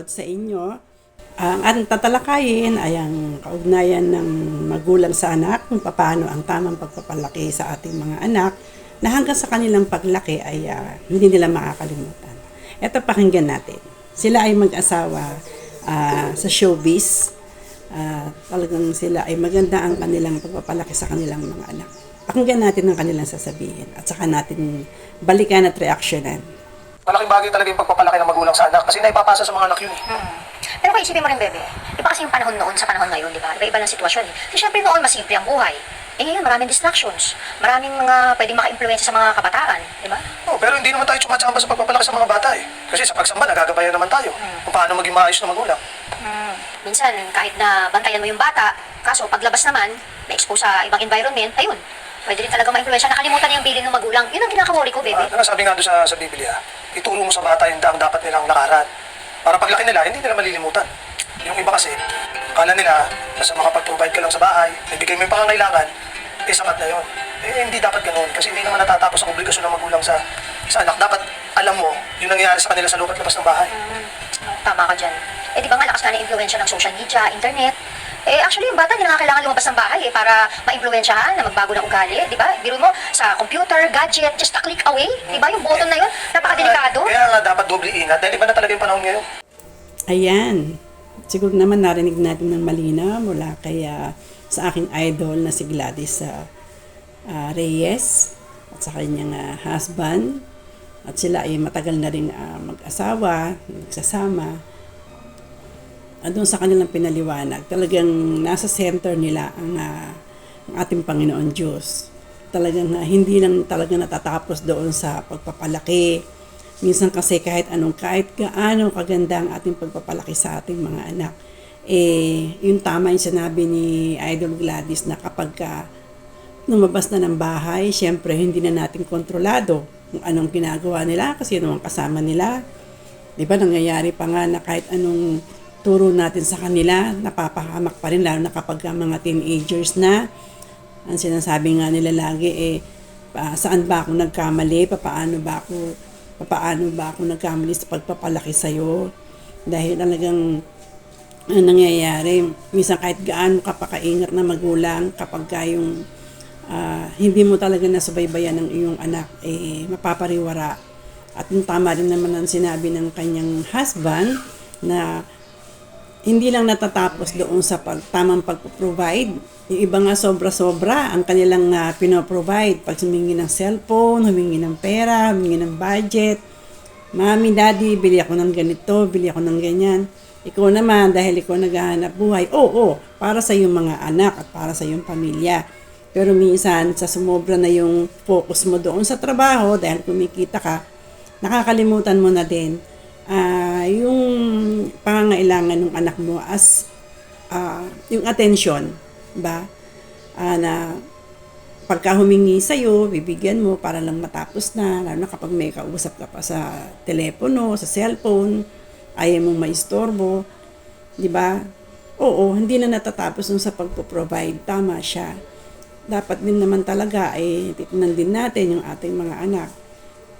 manonood sa inyo. Ang ating tatalakayin ay ang kaugnayan ng magulang sa anak, kung paano ang tamang pagpapalaki sa ating mga anak na hanggang sa kanilang paglaki ay ah, hindi nila makakalimutan. Ito pakinggan natin. Sila ay mag-asawa ah, sa showbiz. Ah, talagang sila ay maganda ang kanilang pagpapalaki sa kanilang mga anak. Pakinggan natin ang kanilang sasabihin at saka natin balikan at reaksyonan. Malaking bagay talaga yung pagpapalaki ng magulang sa anak kasi naipapasa sa mga anak yun. eh. Hmm. Pero kung isipin mo rin, bebe, iba kasi yung panahon noon sa panahon ngayon, di ba? Iba-iba ng sitwasyon. eh. Kasi syempre noon, mas simple ang buhay. Eh ngayon, maraming distractions. Maraming mga pwedeng maka-influence sa mga kabataan, di ba? Oh, pero hindi naman tayo sumatsamba sa pagpapalaki sa mga bata eh. Kasi sa pagsamba, nagagabayan naman tayo kung paano maging maayos na magulang. Hmm. Minsan, kahit na bantayan mo yung bata, kaso paglabas naman, na-expose sa ibang environment, ayun, pwede rin talaga ma-influence. Nakalimutan niya yung bilin ng magulang. Yun ang kinakawari ko, bebe. Ah, sabi nga doon sa, sa Biblia, ituro mo sa bata yung daang dapat nilang lakaran. Para paglaki nila, hindi nila malilimutan. Yung iba kasi, kala nila, basta makapag-provide ka lang sa bahay, ibigay mo yung pangangailangan, eh sapat na yun. Eh hindi dapat ganun, kasi hindi naman natatapos ang obligasyon ng magulang sa, sa anak. Dapat alam mo yung nangyayari sa kanila sa loob at labas ng bahay. Hmm. Tama ka dyan. Eh, di ba nga lakas na influensya ng social media, internet. Eh, actually, yung bata, hindi na nga kailangan lumabas ng bahay eh, para ma-influensyahan na magbago ng ugali. Di ba? Biro mo, sa computer, gadget, just a click away. Di ba? Yung button na yun, napakadelikado. Kaya nga dapat doble ingat, dahil iba na talaga yung panahon ngayon. Ayan. Siguro naman narinig natin ng malina mula kay ah, sa aking idol na si Gladys sa ah, Reyes at sa kanyang ah, husband. At sila ay matagal na rin ah, mag-asawa, nagsasama. Doon sa kanilang pinaliwanag, talagang nasa center nila ang, ah, ang ating Panginoon Diyos. Talagang ah, hindi lang talaga natatapos doon sa pagpapalaki, Minsan kasi kahit anong, kahit gaano kaganda ang ating pagpapalaki sa ating mga anak, eh, yung tama yung sinabi ni Idol Gladys na kapag ka lumabas na ng bahay, syempre hindi na natin kontrolado kung anong ginagawa nila kasi ano ang kasama nila. Di ba nangyayari pa nga na kahit anong turo natin sa kanila, napapahamak pa rin lalo na kapag ka mga teenagers na. Ang sinasabi nga nila lagi eh, pa, saan ba ako nagkamali, paano ba ako paano ba ako nagkamali sa pagpapalaki sa'yo. Dahil talagang ang nangyayari, minsan kahit gaano ka pakaingat na magulang, kapag ka yung ah, hindi mo talaga nasubaybayan ng iyong anak, eh, mapapariwara. At yung tama rin naman ang sinabi ng kanyang husband na hindi lang natatapos doon sa pag, tamang pag-provide. Yung iba nga sobra-sobra ang kanilang uh, pinoprovide. Pag humingi ng cellphone, humingi ng pera, humingi ng budget. Mami, daddy, bili ako ng ganito, bili ako ng ganyan. Ikaw naman, dahil ikaw naghahanap buhay, oo, oh, para sa iyong mga anak at para sa iyong pamilya. Pero minsan, sa sumobra na yung focus mo doon sa trabaho, dahil kumikita ka, nakakalimutan mo na din ah yung pangangailangan ng anak mo as ah, yung attention, ba? Ah, na pagka humingi sa'yo, bibigyan mo para lang matapos na, lalo na kapag may kausap ka pa sa telepono, sa cellphone, ayaw mong maistorbo, di ba? Oo, hindi na natatapos nun sa pagpo-provide. Tama siya. Dapat din naman talaga ay titnan din natin yung ating mga anak.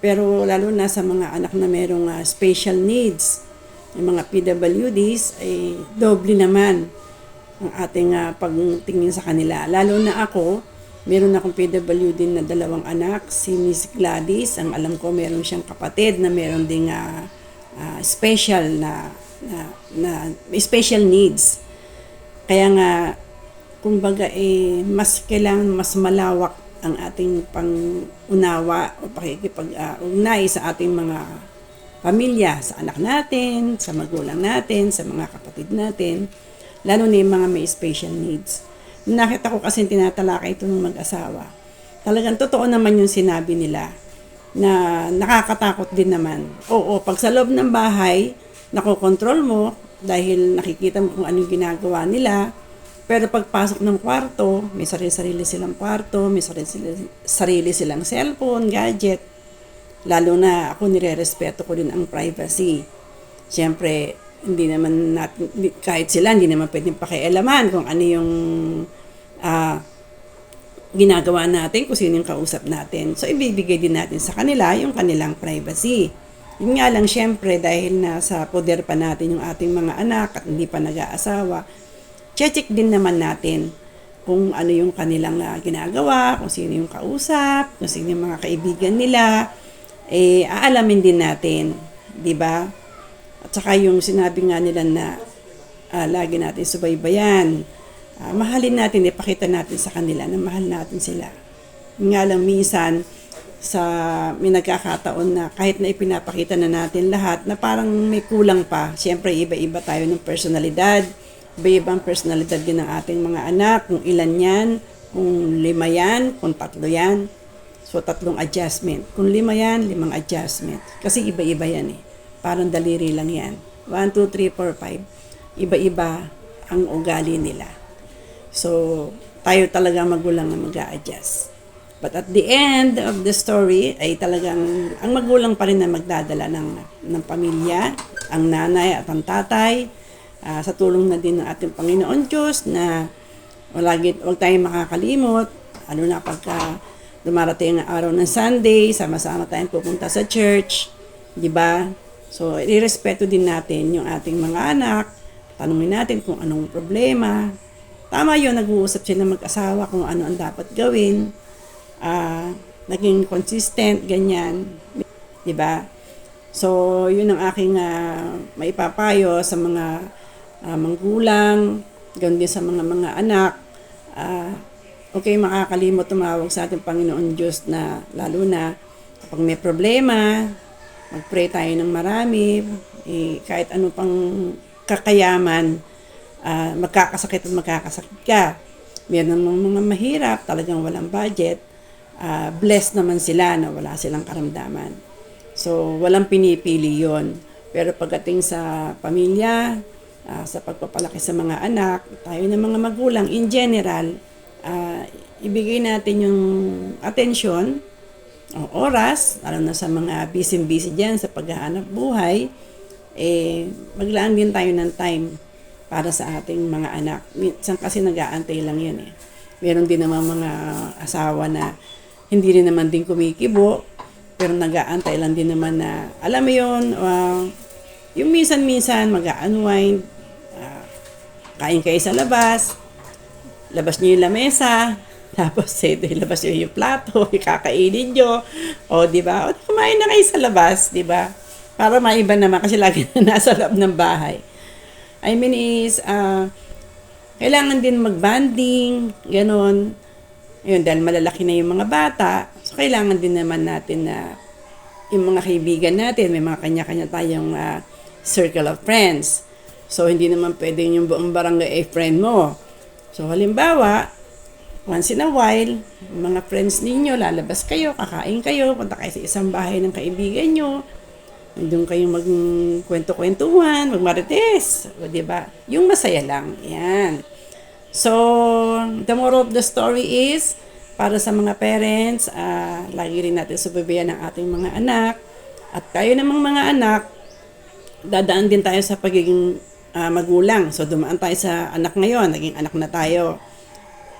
Pero lalo na sa mga anak na merong ah, special needs, yung mga PWDs, ay doble naman ang ating ah, pagtingin sa kanila. Lalo na ako, meron akong PWD na dalawang anak, si Miss Gladys, ang alam ko meron siyang kapatid na meron ding ah, ah, special na, na, na special needs. Kaya nga, kumbaga eh, mas kailangan mas malawak ang ating pangunawa o pakikipag-ugnay sa ating mga pamilya, sa anak natin, sa magulang natin, sa mga kapatid natin, lalo na yung mga may special needs. Nakita ko kasi tinatalakay ito ng mag-asawa. Talagang totoo naman yung sinabi nila na nakakatakot din naman. Oo, pag sa loob ng bahay, nakokontrol mo dahil nakikita mo kung anong ginagawa nila, pero pagpasok ng kwarto, may sarili-sarili silang kwarto, may sarili, sarili silang cellphone, gadget. Lalo na ako nire-respeto ko din ang privacy. Siyempre, hindi naman natin, kahit sila, hindi naman pwedeng pakialaman kung ano yung ah, ginagawa natin, kung sino yung kausap natin. So, ibibigay din natin sa kanila yung kanilang privacy. Yun nga lang, syempre, dahil nasa poder pa natin yung ating mga anak at hindi pa nag-aasawa, check din naman natin kung ano yung kanilang ah, ginagawa, kung sino yung kausap, kung sino yung mga kaibigan nila, eh, aalamin din natin, di ba? At saka yung sinabi nga nila na ah, lagi natin subaybayan, ah, mahalin natin, ipakita natin sa kanila na mahal natin sila. Nga lang minsan, sa may nagkakataon na kahit na ipinapakita na natin lahat na parang may kulang pa. Siyempre, iba-iba tayo ng personalidad. Iba-ibang personalidad din ng ating mga anak. Kung ilan yan, kung lima yan, kung tatlo yan. So, tatlong adjustment. Kung lima yan, limang adjustment. Kasi iba-iba yan eh. Parang daliri lang yan. 1, 2, 3, 4, 5. Iba-iba ang ugali nila. So, tayo talaga magulang na mag adjust But at the end of the story ay talagang ang magulang pa rin na magdadala ng, ng pamilya, ang nanay at ang tatay, ah, sa tulong na din ng ating Panginoon Diyos na walagi, huwag tayong makakalimot, ano na pagka dumarating ang araw ng Sunday, sama-sama tayong pupunta sa church, di ba? So, irespeto din natin yung ating mga anak, tanungin natin kung anong problema. Tama yun, nag-uusap sila mag-asawa kung ano ang dapat gawin ah naging consistent, ganyan. 'Di ba? So, yun ang aking ah, maipapayo sa mga ah, manggulang, ganoon din sa mga mga anak. Ah, okay, makakalimot tumawag sa ating Panginoon Diyos na lalo na kapag may problema, mag-pray tayo ng marami, eh, kahit ano pang kakayaman, ah, magkakasakit at magkakasakit ka. Meron namang mga mahirap, talagang walang budget, ah, blessed naman sila na wala silang karamdaman. So, walang pinipili yon Pero pagdating sa pamilya, ah, sa pagpapalaki sa mga anak, tayo ng mga magulang, in general, ah, ibigay natin yung atensyon, ang oras, lalo na sa mga busy-busy dyan sa paghahanap buhay, eh, maglaan din tayo ng time para sa ating mga anak. Minsan kasi nag-aantay lang yan eh. Meron din naman mga asawa na hindi rin naman din kumikibo, pero nag-aantay lang din naman na, alam mo yun, uh, yung minsan-minsan mag-unwind, uh, kain kayo sa labas, labas niyo yung lamesa, tapos eh, labas niyo yung plato, ikakainin niyo, o di ba? O kumain na kayo sa labas, di ba? Para maiba naman kasi lagi na nasa loob ng bahay. I mean is, uh, kailangan din mag-banding, ganon. Ayun, dahil malalaki na yung mga bata, so kailangan din naman natin na yung mga kaibigan natin, may mga kanya-kanya tayong uh, circle of friends. So, hindi naman pwedeng yung buong barangay ay friend mo. So, halimbawa, once in a while, mga friends ninyo, lalabas kayo, kakain kayo, punta kayo sa isang bahay ng kaibigan nyo, doon kayong magkwento-kwentuhan, magmarites, o ba? Yung masaya lang. Yan. So, the moral of the story is, para sa mga parents, uh, lagi rin natin subabayan ng ating mga anak. At tayo namang mga anak, dadaan din tayo sa pagiging uh, magulang. So, dumaan tayo sa anak ngayon, naging anak na tayo.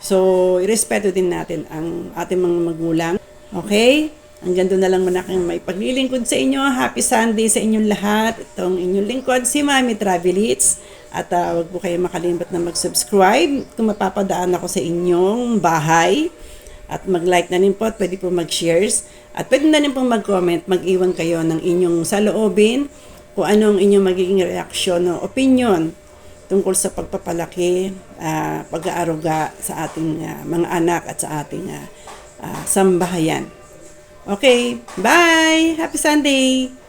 So, irespeto din natin ang ating mga magulang. Okay? Hanggang doon na lang muna kayong may paglilingkod sa inyo. Happy Sunday sa inyong lahat. Itong inyong lingkod, si Mami Travel Hits. At uh, wag po kayo makalimot na mag-subscribe kung mapapadaan ako sa inyong bahay. At mag-like na rin po at pwede po mag-shares. At pwede na rin po mag-comment, mag-iwan kayo ng inyong saloobin kung anong inyong magiging reaksyon o opinion tungkol sa pagpapalaki, uh, pag-aaruga sa ating uh, mga anak at sa ating uh, uh, sambahayan. Okay, bye! Happy Sunday!